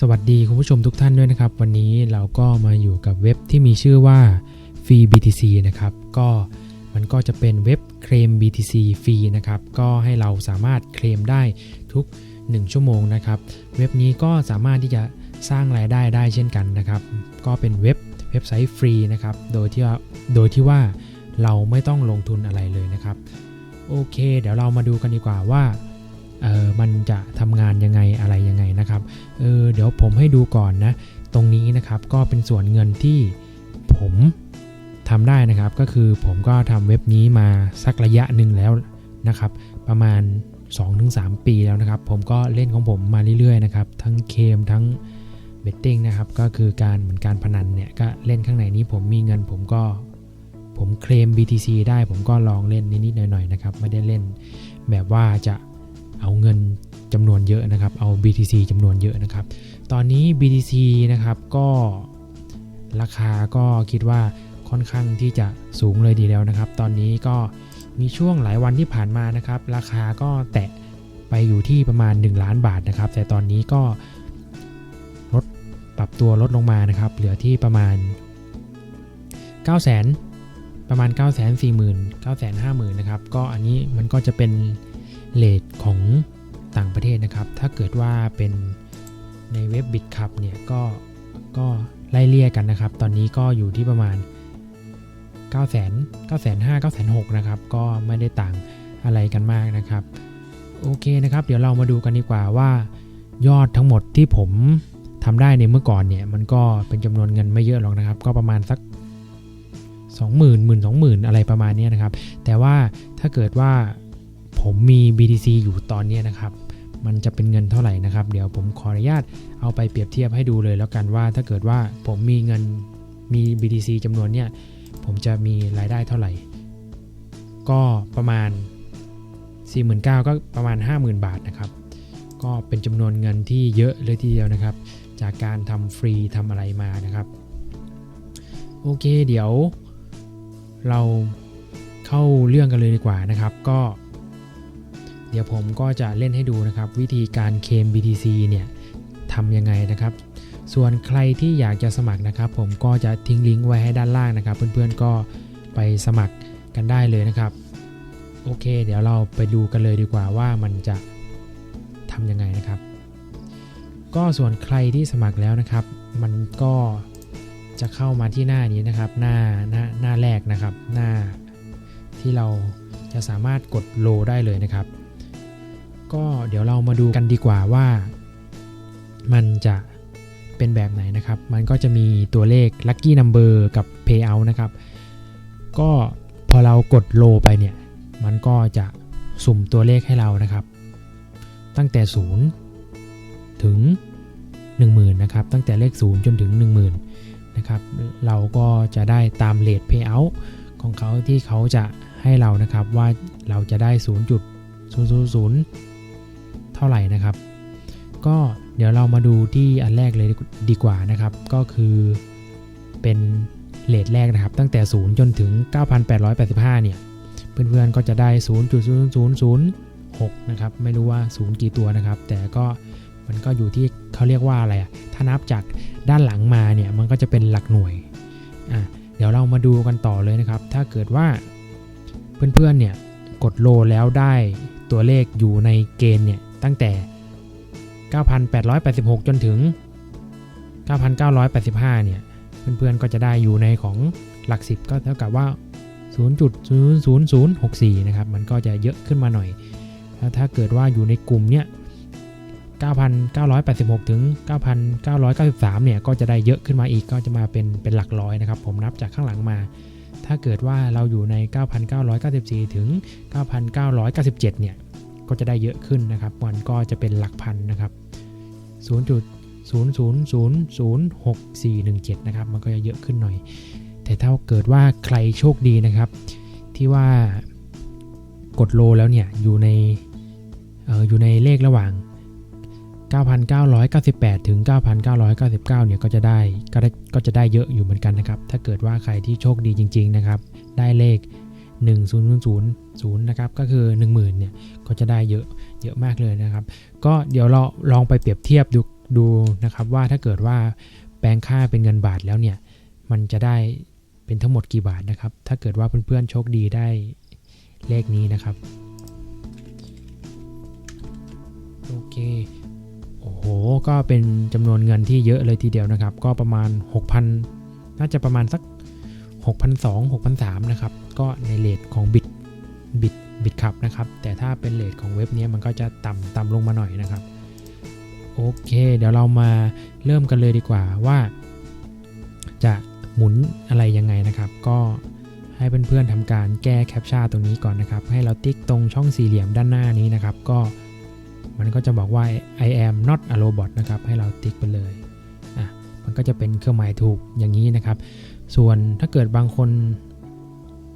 สวัสดีคุณผู้ชมทุกท่านด้วยนะครับ วันนี้เราก็มาอยู่กับเว็บที่มีชื่อว่า Free BTC นะครับ ก็มันก็จะเป็นเว็บเคลม BTC ฟรีนะครับ ก็ให้เราสามารถเคลมได้ทุก 1 ชั่วโมงนะครับ เว็บนี้ก็สามารถที่จะสร้างรายได้ได้เช่นกันนะครับ ก็เป็นเว็บเว็บไซต์ฟรีนะครับ โดยที่ว่าโดยที่ว่าเราไม่ต้องลงทุนอะไรเลยนะครับ โอเค เดี๋ยวเรามาดูกันดีกว่าว่า เออมันจะทำงานยังไงอะไรยังไงนะครับเออเดี๋ยวผมให้ดูก่อนนะ ตรงนี้นะครับก็เป็นส่วนเงินที่ผมทำได้นะครับ ก็คือผมก็ทำเว็บนี้มาสักระยะหนึ่งแล้วนะครับ ประมาณ 2-3 ปีแล้วนะครับ ผมก็เล่นของผมมาเรื่อยๆนะครับ ทั้งเคมทั้งเบตติ้งนะครับ ก็คือการเหมือนการพนันเนี่ยก็เล่นข้างในนี้ผมมีเงินผมก็ผมเคลม BTC ได้ผมก็ลองเล่นนิดๆหน่อยๆนะครับ ไม่ได้เล่นแบบว่าจะ เอาเงินจำนวนเยอะนะครับ เอา BTC จำนวนเยอะนะครับ ตอนนี้ BTC นะครับก็ราคาก็คิดว่าค่อนข้างที่จะสูงเลยดีแล้วนะครับ ตอนนี้ก็มีช่วงหลายวันที่ผ่านมานะครับ ราคาก็แตะไปอยู่ที่ประมาณ 1 ล้านบาทนะครับ แต่ตอนนี้ก็ลดปรับตัวลดลงมานะครับ เหลือที่ประมาณ 9 0 0 0 0 ประมาณ 9 4 0 0 0 0 9 5 0 0 0 0นะครับ ก็อันนี้มันก็จะเป็น เลทของต่างประเทศนะครับ ถ้าเกิดว่าเป็นในเว็บบิตคับเนี่ยก็ก็ไล่เลี่ยกันนะครับ ตอนนี้ก็อยู่ที่ประมาณ 9 0 0 0 0 9 5 0 0 9 6 0 0นะครับ ก็ไม่ได้ต่างอะไรกันมากนะครับ โอเคนะครับ เดี๋ยวเรามาดูกันดีกว่าว่า ยอดทั้งหมดที่ผมทำได้ในเมื่อก่อนเนี่ย มันก็เป็นจำนวนเงินไม่เยอะหรอกนะครับ ก็ประมาณสัก 20,000 1 2 0 0 0อะไรประมาณนี้นะครับ แต่ว่าถ้าเกิดว่า ผมมี BTC อยู่ตอนนี้นะครับ มันจะเป็นเงินเท่าไหร่นะครับ เดี๋ยวผมขออนุญาตเอาไปเปรียบเทียบให้ดูเลยแล้วกันว่า ถ้าเกิดว่าผมมีเงินมี BTC จำนวนเนี่ยผมจะมีรายได้เท่าไหร่ ก็ประมาณ 49,000ก็ประมาณ 50,000 บาทนะครับ ก็เป็นจำนวนเงินที่เยอะเลยทีเดียวนะครับ จากการทำฟรีทำอะไรมานะครับ โอเคเดี๋ยวเราเข้าเรื่องกันเลยดีกว่านะครับ ก็ เดี๋ยวผมก็จะเล่นให้ดูนะครับ วิธีการเคม BTC เนี่ยทำยังไงนะครับ ส่วนใครที่อยากจะสมัครนะครับ ผมก็จะทิ้งลิงก์ไว้ให้ด้านล่างนะครับ เพื่อนๆก็ไปสมัครกันได้เลยนะครับ โอเค เดี๋ยวเราไปดูกันเลยดีกว่าว่ามันจะทำยังไงนะครับ ก็ส่วนใครที่สมัครแล้วนะครับ มันก็จะเข้ามาที่หน้านี้นะครับ หน้าหน้าหน้าแรกนะครับ หน้าที่เราจะสามารถกดโลได้เลยนะครับ ก็เดี๋ยวเรามาดูกันดีกว่าว่า มันจะเป็นแบบไหนนะครับ มันก็จะมีตัวเลข Lucky Number กับ Payout นะครับ ก็พอเรากดโลไปเนี่ย มันก็จะสุ่มตัวเลขให้เรานะครับ ตั้งแต่ 0 ถึง 10,000นะครับ ตั้งแต่เลข 0 จนถึง 10,000นะครับ เราก็จะได้ตามเลท Payout ของเขาที่เขาจะให้เรานะครับว่าเราจะได้ 0.000 เท่าไหร่นะครับ ก็เดี๋ยวเรามาดูที่อันแรกเลยดีกว่านะครับ ก็คือเป็นเลทแรกนะครับ ตั้งแต่ 0 จนถึง 9,885 เนี่ย เพื่อนๆก็จะได้ 0.0006 นะครับ ไม่รู้ว่า 0 กี่ตัวนะครับ แต่ก็มันก็อยู่ที่เขาเรียกว่าอะไรอะถ้านับจากด้านหลังมาเนี่ย มันก็จะเป็นหลักหน่วย อะ เดี๋ยวเรามาดูกันต่อเลยนะครับ ถ้าเกิดว่าเพื่อนๆเนี่ยกดโลแล้วได้ตัวเลขอยู่ในเกณฑ์เนี่ย ตั้งแต่ 9,886 จนถึง 9,985 เนี่ย เพื่อนๆก็จะได้อยู่ในของหลัก 10 ก็เท่ากับว่า 0.00064 นะครับ มันก็จะเยอะขึ้นมาหน่อย แล้วถ้าเกิดว่าอยู่ในกลุ่มเนี่ย 9,986 ถึง 9,993 เนี่ย ก็จะได้เยอะขึ้นมาอีก ก็จะมาเป็นเป็นหลักร้อยนะครับ ผมนับจากข้างหลังมาถ้าเกิดว่าเราอยู่ใน 9,994 ถึง 9,997 เนี่ย ก็จะได้เยอะขึ้นนะครับ มันก็จะเป็นหลักพันนะครับ 0.00006417นะครับ มันก็จะเยอะขึ้นหน่อย แต่ถ้าเกิดว่าใครโชคดีนะครับ ที่ว่ากดโลแล้วเนี่ย อยู่ในอออยู่ในเลขระหว่าง 9,998 ถึง 9,999 เนี่ยก็จะได้ก็ได้ก็จะได้เยอะอยู่เหมือนกันนะครับ ถ้าเกิดว่าใครที่โชคดีจริง ๆ นะครับ ได้เลข 1000นะครับก็คือ 10,000เนี่ยก็จะได้เยอะเยอะมากเลยนะครับ ก็เดี๋ยวเราลองไปเปรียบเทียบดูดูนะครับว่าถ้าเกิดว่าแปลงค่าเป็นเงินบาทแล้วเนี่ยมันจะได้เป็นทั้งหมดกี่บาทนะครับ ถ้าเกิดว่าเพื่อนๆโชคดีได้เลขนี้นะครับโอเคโอ้โหก็เป็นจำนวนเงินที่เยอะเลยทีเดียวนะครับ ก็ประมาณ 6,000 น่าจะประมาณสัก 6,200 6,300นะครับ ก็ในเลทของบิตบิตบิตคับนะครับ แต่ถ้าเป็นเลทของเว็บนี้มันก็จะต่ำต่ำลงมาหน่อยนะครับ โอเค เดี๋ยวเรามาเริ่มกันเลยดีกว่าว่า จะหมุนอะไรยังไงนะครับ ก็ให้เพื่อนๆทำการแก้แคปชั่นตรงนี้ก่อนนะครับ ให้เราติ๊กตรงช่องสี่เหลี่ยมด้านหน้านี้นะครับ ก็มันก็จะบอกว่า I am not a robot นะครับ ให้เราติ๊กไปเลยอะมันก็จะเป็นเครื่องหมายถูกอย่างนี้นะครับ ส่วนถ้าเกิดบางคน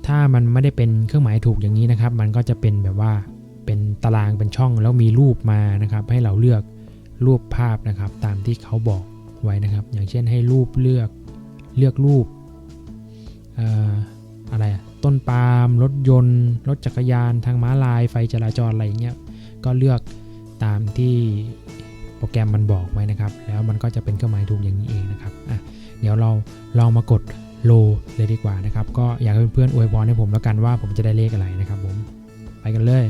ถ้ามันไม่ได้เป็นเครื่องหมายถูกอย่างนี้นะครับ มันก็จะเป็นแบบว่าเป็นตารางเป็นช่องแล้วมีรูปมานะครับ ให้เราเลือกรูปภาพนะครับ ตามที่เขาบอกไว้นะครับ อย่างเช่นให้รูปเลือกเลือกรูปออะไรต้นปาล์มรถยนต์ รถจักรยาน ทางม้าลาย ไฟจราจรอะไรอย่างเงี้ยก็เลือกตามที่โปรแกรมมันบอกไว้นะครับ แล้วมันก็จะเป็นเครื่องหมายถูกอย่างนี้เองนะครับอะเดี๋ยวเราลองมากด โลเลยดีกว่านะครับ ก็อยากให้เพื่อนๆอวยพรให้ผมแล้วกันว่าผมจะได้เลขอะไรนะครับผมไปกันเลย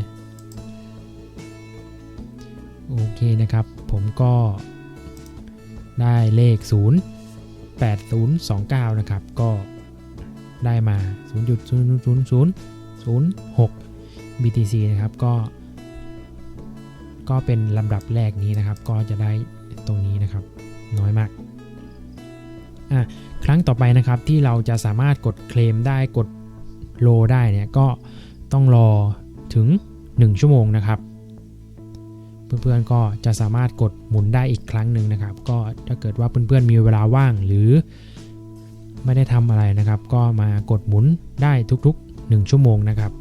โอเคนะครับ ผมก็ได้เลข 0 8029 นะครับ ก็ได้มา 0.0006 BTC นะครับ ก็ ก็เป็นลำดับแรกนี้นะครับ ก็จะได้ตรงนี้นะครับ น้อยมาก อะครั้งต่อไปนะครับที่เราจะสามารถกดเคลมได้กดโลได้เนี่ยก็ต้องรอถึง 1 ชั่วโมงนะครับ เพื่อนๆก็จะสามารถกดหมุนได้อีกครั้งหนึ่งนะครับ ก็ถ้าเกิดว่าเพื่อนๆมีเวลาว่างหรือ ไม่ได้ทำอะไรนะครับ ก็มากดหมุนได้ทุกๆ 1 ชั่วโมงนะครับ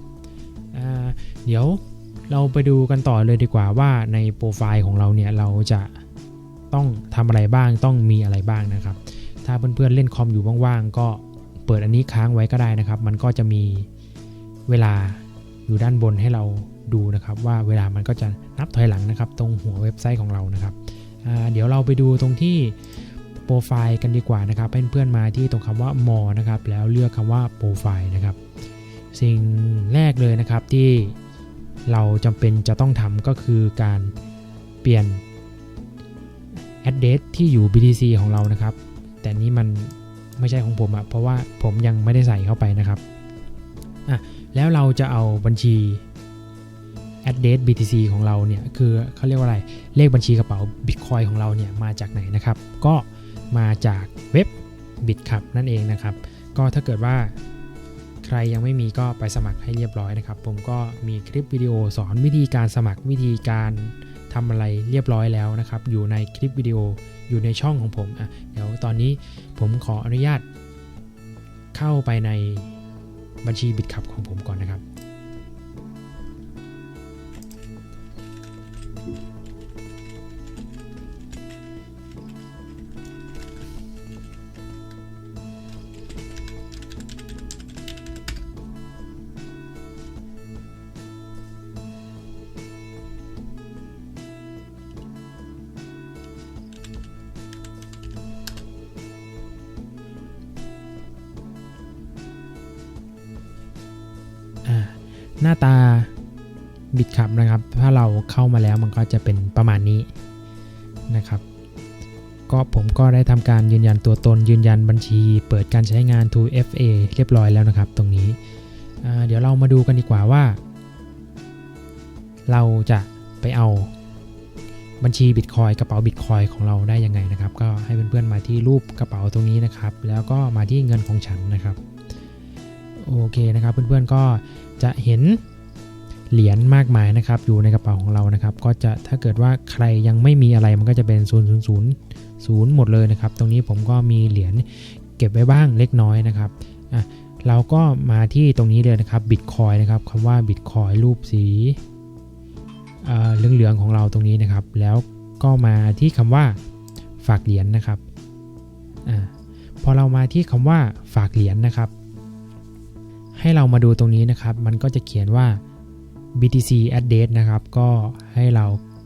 เดี๋ยวเราไปดูกันต่อเลยดีกว่าว่าในโปรไฟล์ของเราเนี่ยเราจะต้องทำอะไรบ้างต้องมีอะไรบ้างนะครับ ถ้าเพื่อนๆเล่นคอมอยู่ว่างๆ ก็เปิดอันนี้ค้างไว้ก็ได้นะครับ มันก็จะมีเวลาอยู่ด้านบนให้เราดูนะครับ ว่าเวลามันก็จะนับถอยหลังนะครับ ตรงหัวเว็บไซต์ของเรานะครับ เดี๋ยวเราไปดูตรงที่โปรไฟล์กันดีกว่านะครับให้เพื่อนๆมาที่ตรงคำว่า more นะครับ แล้วเลือกคำว่าโปรไฟล์นะครับ สิ่งแรกเลยนะครับที่เราจำเป็นจะต้องทำก็คือการเปลี่ยน address ที่อยู่ BTC ของเรานะครับ แต่นี้มันไม่ใช่ของผมอะเพราะว่าผมยังไม่ได้ใส่เข้าไปนะครับอะแล้วเราจะเอาบัญชี address BTC ของเราเนี่ยคือเขาเรียกว่าอะไรเลขบัญชีกระเป๋า Bitcoin ของเราเนี่ยมาจากไหนนะครับ ก็มาจากเว็บ Bitcup นั่นเองนะครับ ก็ถ้าเกิดว่าใครยังไม่มีก็ไปสมัครให้เรียบร้อยนะครับ ผมก็มีคลิปวิดีโอสอนวิธีการสมัครวิธีการทำอะไรเรียบร้อยแล้วนะครับ อยู่ในคลิปวิดีโอ อยู่ในช่องของผมอะเดี๋ยวตอนนี้ผมขออนุญาตเข้าไปในบัญชีบิตคับของผมก่อนนะครับ น้าตาบิตคับนะครับ ถ้าเราเข้ามาแล้วมันก็จะเป็นประมาณนี้นะครับ ก็ผมก็ได้ทำการยืนยันตัวตนยืนยันบัญชี เปิดการใช้งาน 2FA เรียบร้อยแล้วนะครับ ตรงนี้เดี๋ยวเรามาดูกันดีกว่าว่า เราจะไปเอาบัญชีบิตคอยกระเป๋าบิตคอยของเราได้ยังไงนะครับ ก็ให้เพื่อนๆมาที่รูปกระเป๋าตรงนี้นะครับ แล้วก็มาที่เงินของฉันนะครับ โอเคนะครับ เพื่อนๆก็จะเห็นเหรียญมากมายนะครับ อยู่ในกระเป๋าของเรานะครับ ก็จะถ้าเกิดว่าใครยังไม่มีอะไรมันก็จะเป็น 0 0 0 0 หมดเลยนะครับ ตรงนี้ผมก็มีเหรียญเก็บไว้บ้างเล็กน้อยนะครับอะเราก็มาที่ตรงนี้เลยนะครับบิตคอยนะครับคำว่าบิตคอยรูปสีเอ่อเหลืองๆของเราตรงนี้นะครับ แล้วก็มาที่คำว่าฝากเหรียญนะครับอ่าพอเรามาที่คำว่าฝากเหรียญนะครับ ให้เรามาดูตรงนี้นะครับ มันก็จะเขียนว่า BTC address นะครับ ก็ให้เรา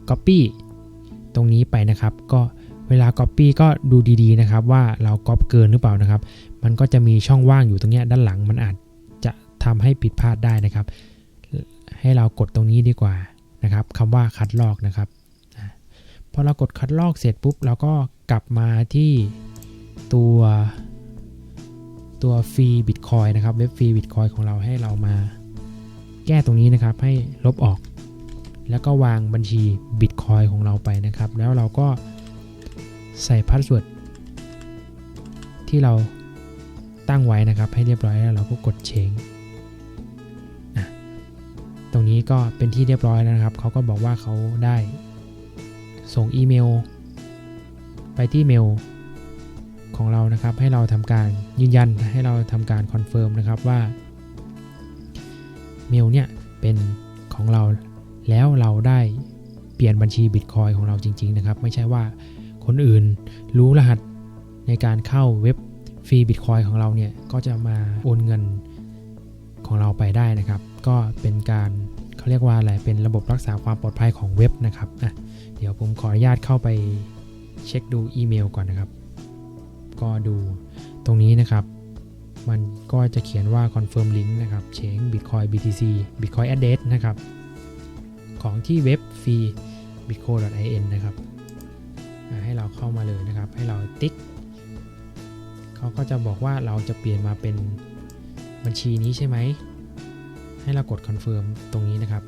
copy ตรงนี้ไปนะครับ ก็เวลา Copy ก็ดูดีๆนะครับ ว่าเราก๊อปเกินหรือเปล่านะครับ มันก็จะมีช่องว่างอยู่ตรงเนี้ยด้านหลัง มันอาจจะทำให้ผิดพลาดได้นะครับ ให้เรากดตรงนี้ดีกว่านะครับคำว่าคัดลอกนะครับพอเรากดคัดลอกเสร็จปุ๊บเราก็กลับมาที่ตัว ตัวฟรีบิตคอยนะครับเว็บฟรีบิตคอยของเราให้เรามา แก้ตรงนี้นะครับให้ลบออก แล้วก็วางบัญชีบิตคอยของเราไปนะครับ แล้วเราก็ใส่พาสเวิร์ดที่เราตั้งไว้นะครับ ให้เรียบร้อยแล้วเราก็กดเชงตรงนี้ก็เป็นที่เรียบร้อยแล้วนะครับ เขาก็บอกว่าเขาได้ส่งอีเมล ไปที่เมล ของเรานะครับ ให้เราทำการยืนยันให้เราทำการคอนเฟิร์มนะครับว่าเมลเนี่ยเป็นของเราแล้วเราได้เปลี่ยนบัญชีบิตคอยของเราจริง ๆ นะครับ ไม่ใช่ว่าคนอื่นรู้รหัสในการเข้าเว็บฟรีบิตคอยของเราเนี่ยก็จะมาโอนเงินของเราไปได้นะครับ ก็เป็นการเขาเรียกว่าอะไรเป็นระบบรักษาความปลอดภัยของเว็บนะครับอะเดี๋ยวผมขออนุญาตเข้าไปเช็คดูอีเมลก่อนนะครับ ก็ดูตรงนี้นะครับ มันก็จะเขียนว่า confirm link นะครับเชง bitcoin btc bitcoin address นะครับ ของที่เว็บฟรี bitco.in นะครับ ให้เราเข้ามาเลยนะครับ ให้เราติ๊ก เขาก็จะบอกว่าเราจะเปลี่ยนมาเป็นบัญชีนี้ใช่ไหม ให้เรากด confirm ตรงนี้นะครับ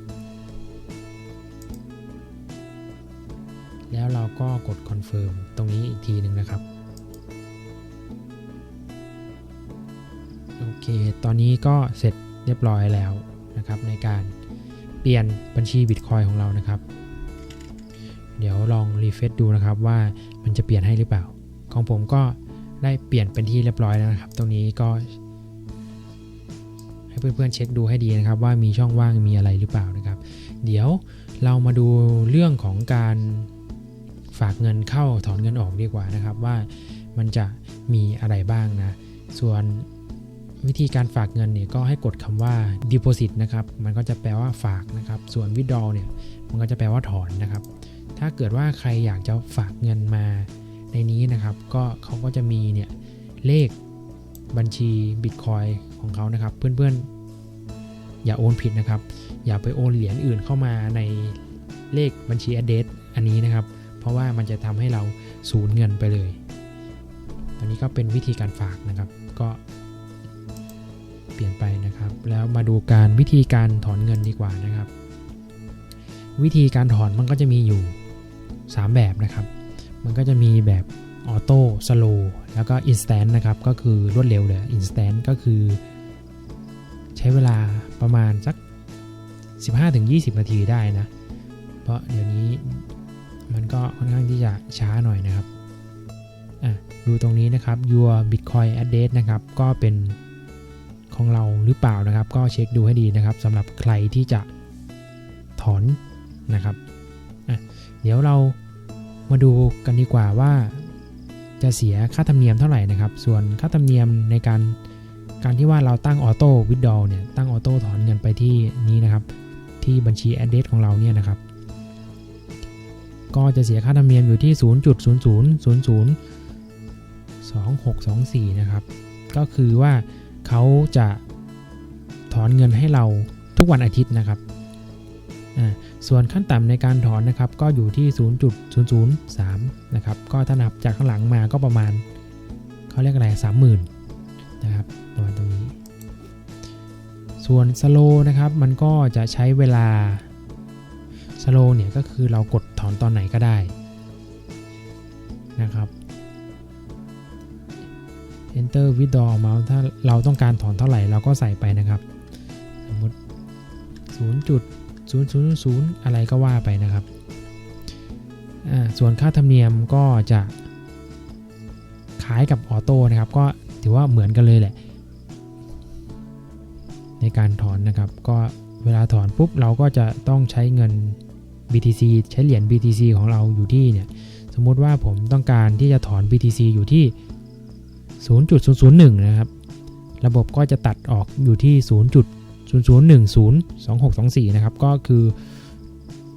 แล้วเราก็กด confirm ตรงนี้อีกทีหนึ่งนะครับ เค ตอนนี้ก็เสร็จเรียบร้อยแล้วนะครับ ในการเปลี่ยนบัญชีบิตคอยของเรานะครับ เดี๋ยวลองรีเฟซดูนะครับว่ามันจะเปลี่ยนให้หรือเปล่า ของผมก็ได้เปลี่ยนเป็นที่เรียบร้อยแล้วนะครับ ตรงนี้ก็ ให้เพื่อนๆเช็คดูให้ดีนะครับ ว่ามีช่องว่างมีอะไรหรือเปล่านะครับ เดี๋ยวเรามาดูเรื่องของการฝากเงินเข้าถอนเงินออกดีกว่านะครับ ว่ามันจะมีอะไรบ้างนะ ส่วน วิธีการฝากเงินเนี่ยก็ให้กดคำว่า deposit นะครับมันก็จะแปลว่าฝากนะครับ ส่วน withdraw เนี่ยมันก็จะแปลว่าถอนนะครับ ถ้าเกิดว่าใครอยากจะฝากเงินมาในนี้นะครับก็เขาก็จะมีเนี่ยเลขบัญชี Bitcoin ของเขานะครับ เพื่อนๆ อย่าโอนผิดนะครับ อย่าไปโอนเหรียญอื่นเข้ามาในเลขบัญชี address อันนี้นะครับ เพราะว่ามันจะทำให้เราสูญเงินไปเลย อันนี้ก็เป็นวิธีการฝากนะครับ ก็ เปลี่ยนไปนะครับ แล้วมาดูการวิธีการถอนเงินดีกว่านะครับ วิธีการถอนมันก็จะมีอยู่ 3 แบบนะครับ มันก็จะมีแบบออโต้สโลแล้วก็อินสแตนต์นะครับ ก็คือรวดเร็วเลยอินสแตนต์ก็คือ ใช้เวลาประมาณสัก 15-20 นาทีได้นะ เพราะเดี๋ยวนี้มันก็ค่อนข้างที่จะช้าหน่อยนะครับ อะ ดูตรงนี้นะครับ your bitcoin address นะครับ ก็เป็น ของเราหรือเปล่านะครับ ก็เช็คดูให้ดีนะครับสำหรับใครที่จะถอนนะครับเดี๋ยวเรามาดูกันดีกว่าว่า จะเสียค่าธรรมเนียมเท่าไหร่นะครับ ส่วนค่าธรรมเนียมในการการที่ว่าเราตั้งออโต้วิดดอลเนี่ยตั้งออโต้ถอนเงินไปที่นี้นะครับ ที่บัญชี address ของเราเนี่ยนะครับ ก็จะเสียค่าธรรมเนียมอยู่ที่ 0.00002624 นะครับ ก็คือว่า เขาจะถอนเงินให้เราทุกวันอาทิตย์นะครับ ส่วนขั้นต่ำในการถอนนะครับก็อยู่ที่ 0.003 นะครับ ก็ถ้านับจากข้างหลังมาก็ประมาณเขาเรียกอะไร30,000นะครับประมาณตรงนี้ ส่วนสโลนะครับมันก็จะใช้เวลาสโลเนี่ยก็คือเรากดถอนตอนไหนก็ได้นะครับ enter withdraw amount ถ้าเราต้องการถอนเท่าไหร่เราก็ใส่ไปนะครับ สมมติ 0.0000อะไรก็ว่าไปนะครับอ่าส่วนค่าธรรมเนียมก็จะคล้ายกับออโต้นะครับ ก็ถือว่าเหมือนกันเลยแหละ ในการถอนนะครับ ก็เวลาถอนปุ๊บเราก็จะต้องใช้เงิน BTC ใช้เหรียญ BTC ของเราอยู่ที่เนี่ย สมมุติว่าผมต้องการที่จะถอน BTC อยู่ที่ 0.001 นะครับ ระบบก็จะตัดออกอยู่ที่ 0.00102624 นะครับ ก็คือ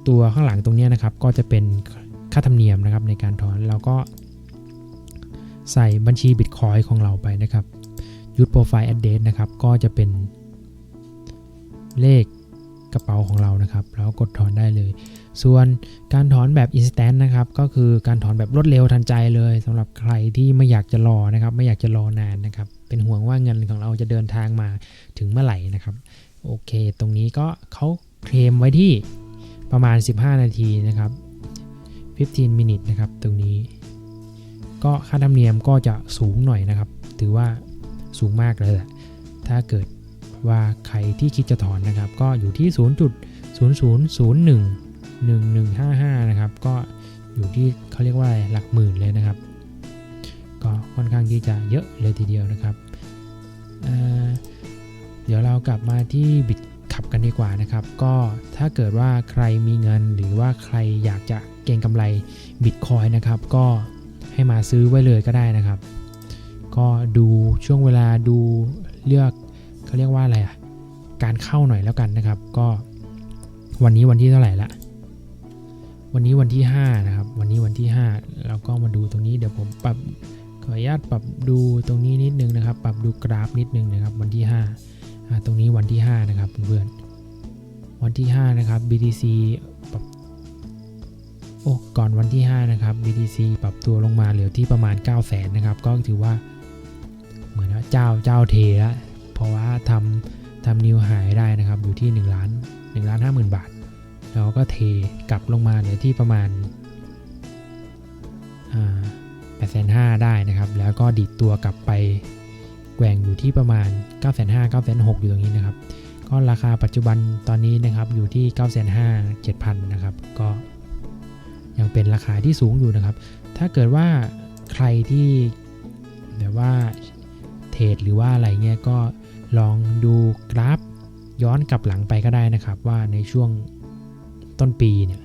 ตัวข้างหลังตรงนี้นะครับ ก็จะเป็นค่าธรรมเนียมนะครับในการถอน เราก็ใส่บัญชีบิตคอยของเราไปนะครับยูทโปรไฟล์แอดเดนะครับ ก็จะเป็นเลขกระเป๋าของเรานะครับ แล้วกดถอนได้เลย ส่วนการถอนแบบ instant นะครับ ก็คือการถอนแบบรวดเร็วทันใจเลยสำหรับใครที่ไม่อยากจะรอนะครับ ไม่อยากจะรอนานนะครับ เป็นห่วงว่าเงินของเราจะเดินทางมาถึงเมื่อไหร่นะครับ โอเค ตรงนี้ก็เขาเคลมไว้ที่ประมาณ 15 นาทีนะครับ 15 minute นะครับ ตรงนี้ ก็ค่าธรรมเนียมก็จะสูงหน่อยนะครับ ถือว่าสูงมากเลยแหละถ้าเกิดว่าใครที่คิดจะถอนนะครับ ก็อยู่ที่ 0.0001 1155 นะครับ ก็อยู่ที่เขาเรียกว่าอะไรหลักหมื่นเลยนะครับ ก็ค่อนข้างที่จะเยอะเลยทีเดียวนะครับเเดี๋ยวเรากลับมาที่บิตขับกันดีกว่านะครับ ก็ถ้าเกิดว่าใครมีเงินหรือว่าใครอยากจะเก็งกำไรบิตคอยนะครับ ก็ให้มาซื้อไว้เลยก็ได้นะครับ ก็ดูช่วงเวลาดูเลือกเขาเรียกว่าอะไรอะการเข้าหน่อยแล้วกันนะครับ ก็วันนี้วันที่เท่าไหร่ละ วันนี้วันที่ 5 นะครับ วันนี้วันที่ 5 เราก็มาดูตรงนี้เดี๋ยวผมปรับขออนุญาตปรับดูตรงนี้นิดนึงนะครับ ปรับดูกราฟนิดนึงนะครับ วันที่5อ่าตรงนี้วันที่ 5 นะครับเพื่อนวันที่ 5 นะครับ BTC ปรับโอ้ก่อนวันที่ 5 นะครับ BTC ปรับตัวลงมาเหลือที่ประมาณ 9 0 0 0 0นนะครับ ก็ถือว่าเหมือนว่าเจ้าเจ้าเทแล้วเพราะว่าทำทำนิวหายได้นะครับ อยู่ที่1ล้าน1ล้าน5 0,000บาท แล้วก็เทกลับลงมาเหลือที่ประมาณแปดแสนห้าได้นะครับ แล้วก็ดิดตัวกลับไปแกว่งอยู่ที่ประมาณ 9 5 0 0 0 9 6 0 0 อยู่ตรงนี้นะครับ ก็ราคาปัจจุบันตอนนี้นะครับอยู่ที่ 9 5 0 0 7,000 นะครับ ก็ยังเป็นราคาที่สูงอยู่นะครับ ถ้าเกิดว่าใครที่แบบว่าเทรดหรือว่าอะไรเงี้ยก็ลองดูกราฟย้อนกลับหลังไปก็ได้นะครับ ว่าในช่วง ต้นปีเนี่ย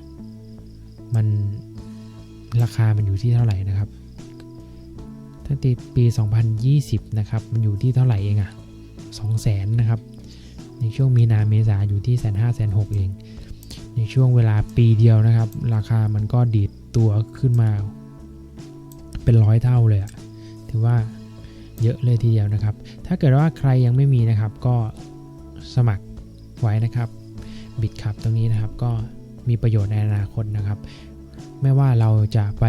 มันราคามันอยู่ที่เท่าไหร่นะครับตั้งแต่ปี 2020 นะครับ มันอยู่ที่เท่าไหร่เองอะ200,000นะครับ ในช่วงมีนาเมษาอยู่ที่แสนห้าแสนหกเอง ในช่วงเวลาปีเดียวนะครับ ราคามันก็ดีดตัวขึ้นมา เป็นร้อยเท่าเลยอะถือว่าเยอะเลยทีเดียวนะครับ ถ้าเกิดว่าใครยังไม่มีนะครับก็สมัครไว้นะครับ บิตคับตรงนี้นะครับก็ มีประโยชน์ในอนาคตนะครับ ไม่ว่าเราจะไป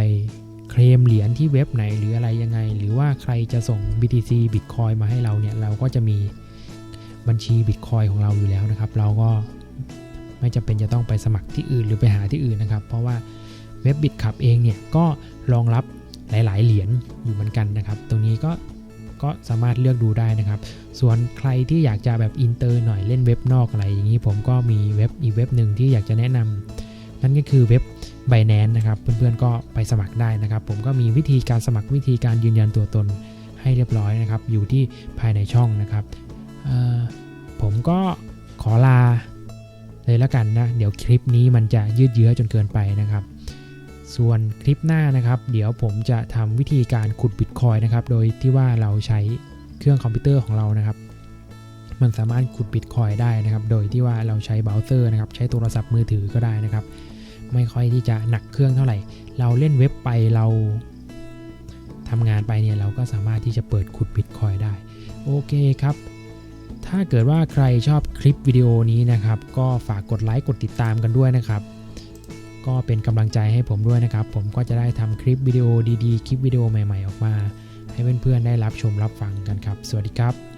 เคลมเหรียญที่เว็บไหนหรืออะไรยังไง หรือว่าใครจะส่ง BTC Bitcoin มาให้เราเนี่ย เราก็จะมีบัญชี Bitcoin ของเราอยู่แล้วนะครับ เราก็ไม่จำเป็นจะต้องไปสมัครที่อื่นหรือไปหาที่อื่นนะครับ เพราะว่าเว็บ BitCup เองเนี่ยก็รองรับหลาย ๆ เหรียญอยู่เหมือนกันนะครับ ตรงนี้ก็ ก็สามารถเลือกดูได้นะครับ ส่วนใครที่อยากจะแบบอินเตอร์หน่อยเล่นเว็บนอกอะไรอย่างนี้ ผมก็มีเว็บอีกเว็บหนึ่งที่อยากจะแนะนำนั่นก็คือเว็บ b บ n a n c e นะครับ เพื่อนๆก็ไปสมัครได้นะครับ ผมก็มีวิธีการสมัครวิธีการยืนยันตัวตนให้เรียบร้อยนะครับ อยู่ที่ภายในช่องนะครับผมก็ขอลาเลยแล้วกันนะ เดี๋ยวคลิปนี้มันจะยืดเยื้อจนเกินไปนะครับ ส่วนคลิปหน้านะครับ เดี๋ยวผมจะทำวิธีการขุดบิตคอยนะครับ โดยที่ว่าเราใช้เครื่องคอมพิวเตอร์ของเรานะครับ มันสามารถขุดบิตคอยได้นะครับ โดยที่ว่าเราใช้เบราว์เซอร์นะครับ ใช้โทรศัพท์มือถือก็ได้นะครับ ไม่ค่อยที่จะหนักเครื่องเท่าไหร่ เราเล่นเว็บไปเราทำงานไปเนี่ยเราก็สามารถที่จะเปิดขุดบิตคอยได้ โอเคครับถ้าเกิดว่าใครชอบคลิปวิดีโอนี้นะครับ ก็ฝากกดไลค์กดติดตามกันด้วยนะครับ ก็เป็นกำลังใจให้ผมด้วยนะครับ ผมก็จะได้ทำคลิปวิดีโอดีๆ คลิปวิดีโอใหม่ๆ ออกมา ให้เพื่อนๆได้รับชมรับฟังกันครับ สวัสดีครับ